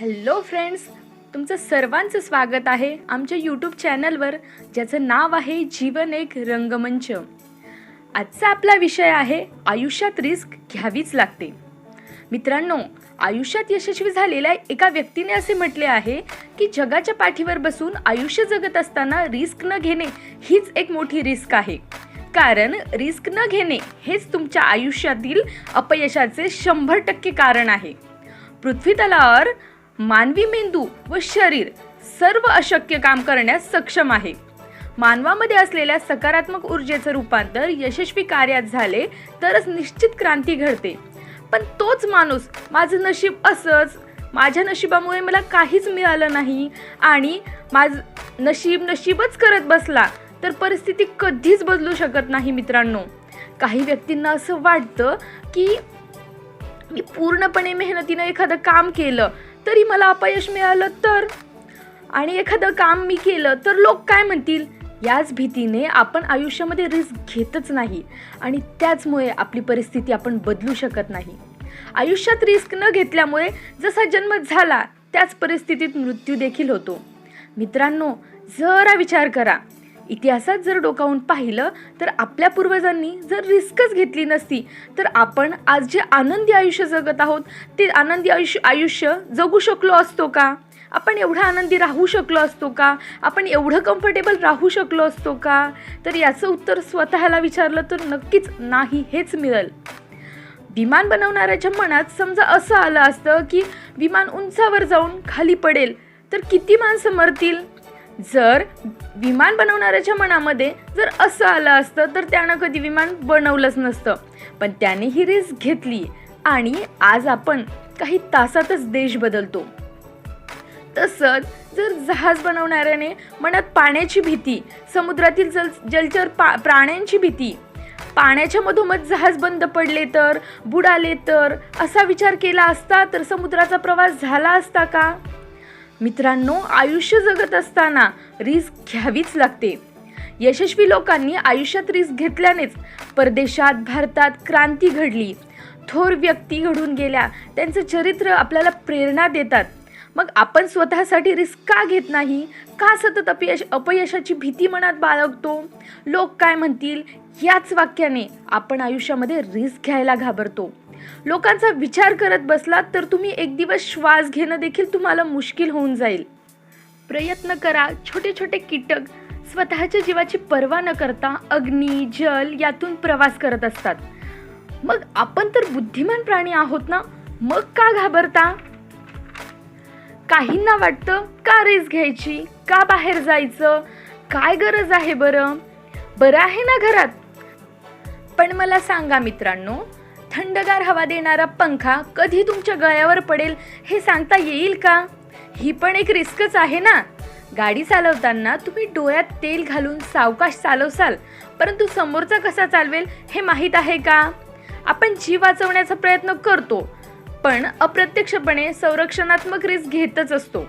Hello friends तुमचं सर्वांचं स्वागत आहे आमच्या यूट्यूब चॅनलवर ज्याचं नाव आहे जीवन एक रंगमंच. आजचा आपला विषय आहे आयुष्यात रिस्क घ्यावीच लागते. मित्रांनो आयुष्यात यशस्वी झालेल्या एका व्यक्तीने असे म्हटले आहे की जगाच्या पाठीवर बसून आयुष्य जगत असताना रिस्क न घेणे हीच एक मोठी रिस्क आहे. कारण रिस्क न घेणे हेच तुमच्या आयुष्यातील अपयशाचे शंभर टक्के कारण आहे. पृथ्वी तलावर मानवी मेंदू व शरीर सर्व अशक्य काम करण्यास सक्षम आहे. मानवामध्ये असलेल्या सकारात्मक ऊर्जेचं रूपांतर यशस्वी कार्यात झाले तरच निश्चित क्रांती घडते. पण तोच माणूस माझं नशीब असंच माझ्या नशिबामुळे मला काहीच मिळालं नाही आणि माझ नशीब नशीबच करत बसला तर परिस्थिती कधीच बदलू शकत नाही मित्रांनो. काही व्यक्तींना असं वाटतं की मी पूर्णपणे मेहनतीनं एखादं काम केलं तरी मला अपयश मिळालं तर? आणि एखादं काम मी केलं तर लोक काय म्हणतील? याच भीतीने आपण आयुष्यामध्ये रिस्क घेतच नाही. आणि त्याचमुळे आपली परिस्थिती आपण बदलू शकत नाही. आयुष्यात रिस्क न घेतल्यामुळे जसा जन्म झाला त्याच परिस्थितीत मृत्यू देखील होतो. मित्रांनो जरा विचार करा. इतिहासात जर डोकावून पाहिलं तर आपल्या पूर्वजांनी जर रिस्कच घेतली नसती तर आपण आज जे आनंदी आयुष्य जगत आहोत ते आनंदी आयुष्य आयुष्य जगू शकलो असतो का? आपण एवढा आनंदी राहू शकलो असतो का? आपण एवढं कम्फर्टेबल राहू शकलो असतो का? तर याचं उत्तर स्वतःला विचारलं तर नक्कीच नाही हेच मिळेल. विमान बनवणाऱ्याच्या मनात समजा असं आलं असतं की विमान उंचावर जाऊन खाली पडेल तर किती माणसं मरतील? जर विमान बनवणाऱ्याच्या मनामध्ये जर असं आलं असतं तर त्यानं कधी विमान बनवलंच नसतं. पण त्याने ही रिस्क घेतली आणि आज आपण काही तासातच देश बदलतो. तसंच जर जहाज बनवणाऱ्याने मनात पाण्याची भीती समुद्रातील जल जलचर पा प्राण्यांची भीती पाण्याच्या मधोमध जहाज बंद पडले तर बुडाले तर असा विचार केला असता तर समुद्राचा प्रवास झाला असता का? मित्रांनो आयुष्य जगत असताना रिस्क घ्यावीच लागते. यशस्वी लोकांनी आयुष्यात रिस्क घेतल्यानेच परदेशात भारतात क्रांती घडली. थोर व्यक्ती घडून गेल्या त्यांचं चरित्र आपल्याला प्रेरणा देतात. मग आपण स्वतःसाठी रिस्क का घेत नाही? का सतत अपयश अपयशाची भीती मनात बाळगतो? लोक काय म्हणतील? याच वाक्याने आपण आयुष्यामध्ये रिस्क घ्यायला घाबरतो. लोकांचा विचार करत बसलात तर तुम्ही एक दिवस श्वास घेणं देखील तुम्हाला मुश्किल होऊन जाईल. प्रयत्न करा छोटे छोटे कीटक स्वतःच्या जीवाची पर्वा न करता अग्नी जल यातून प्रवास करत असतात. मग आपण तर बुद्धिमान प्राणी आहोत ना? मग का घाबरता? काहींना वाटतं का रेस घ्यायची? का बाहेर जायचं? काय गरज आहे बरं? बरं आहे ना घरात. पण मला सांगा मित्रांनो थंडगार हवा देणारा पंखा कधी तुमच्या गळ्यावर पडेल हे सांगता येईल का? ही पण एक रिस्कच आहे ना? गाडी चालवताना तुम्ही डोळ्यात तेल घालून सावकाश चालवसाल परंतु समोरचा कसा चालवेल हे माहीत आहे का? आपण जीव वाचवण्याचा प्रयत्न करतो पण अप्रत्यक्षपणे संरक्षणात्मक रिस्क घेतच असतो.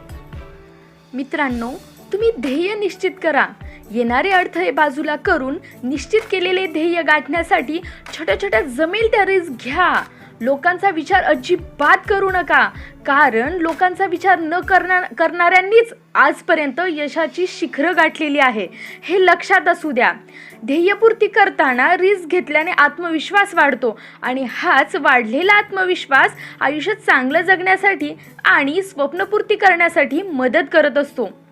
मित्रांनो तुम्ही ध्येय निश्चित करा. येणारे अडथळे बाजूला करून निश्चित केलेले ध्येय गाठण्यासाठी छोट्या छोट्या जमेल त्या रिस्क घ्या. लोकांचा विचार अजिबात करू नका. कारण लोकांचा विचार न करणार करणाऱ्यांनीच आजपर्यंत यशाची शिखरं गाठलेली आहे. हे लक्षात असू द्या. ध्येयपूर्ती करताना रिस्क घेतल्याने आत्मविश्वास वाढतो आणि हाच वाढलेला आत्मविश्वास आयुष्यात चांगलं जगण्यासाठी आणि स्वप्नपूर्ती करण्यासाठी मदत करत असतो.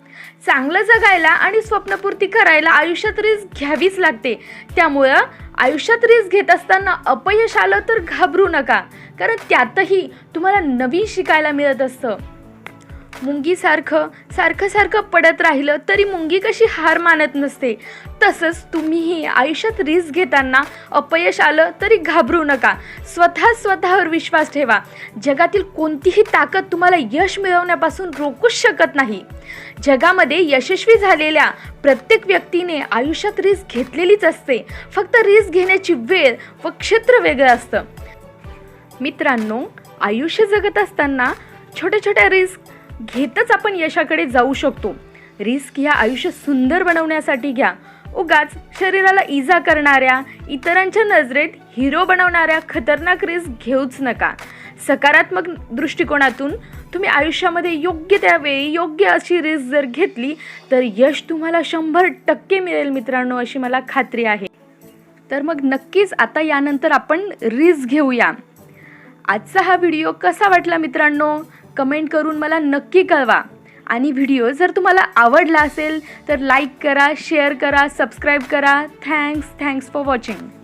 चांगलं जगायला आणि स्वप्नपूर्ती करायला आयुष्यात रिस्क घ्यावीच लागते. त्यामुळं आयुष्यात रिस्क घेत असताना अपयश आलं तर घाबरू नका. कारण त्यातही तुम्हाला नवीन शिकायला मिळत असतं. मुंगीसारखं सारखं सारखं पडत राहिलं तरी मुंगी कशी हार मानत नसते. तसंच तुम्हीही आयुष्यात रिस्क घेताना अपयश आलं तरी घाबरू नका. स्वतः स्वतःवर विश्वास ठेवा. जगातील कोणतीही ताकद तुम्हाला यश मिळवण्यापासून रोखूच शकत नाही. जगामध्ये यशस्वी झालेल्या प्रत्येक व्यक्तीने आयुष्यात रिस्क घेतलेलीच असते. फक्त रिस्क घेण्याची वेळ व क्षेत्र वेगळं असतं. मित्रांनो आयुष्य जगत असताना छोट्या छोट्या रिस्क घेतच आपण यशाकडे जाऊ शकतो. रिस्क ह्या आयुष्य सुंदर बनवण्यासाठी घ्या. उगाच शरीराला इजा करणाऱ्या इतरांच्या नजरेत हिरो बनवणाऱ्या खतरनाक रिस्क घेऊच नका. सकारात्मक दृष्टिकोनातून तुम्ही आयुष्यामध्ये योग्य त्यावेळी योग्य अशी रिस्क जर घेतली तर यश तुम्हाला शंभर टक्के मिळेल मित्रांनो अशी मला खात्री आहे. तर मग नक्कीच आता यानंतर आपण रिस्क घेऊया. आजचा हा व्हिडिओ कसा वाटला मित्रांनो? कमेंट करून मला नक्की कळवा. आणि व्हिडिओ जर तुम्हाला आवडला असेल तर लाईक करा शेअर करा सबस्क्राईब करा. Thanks thanks for watching.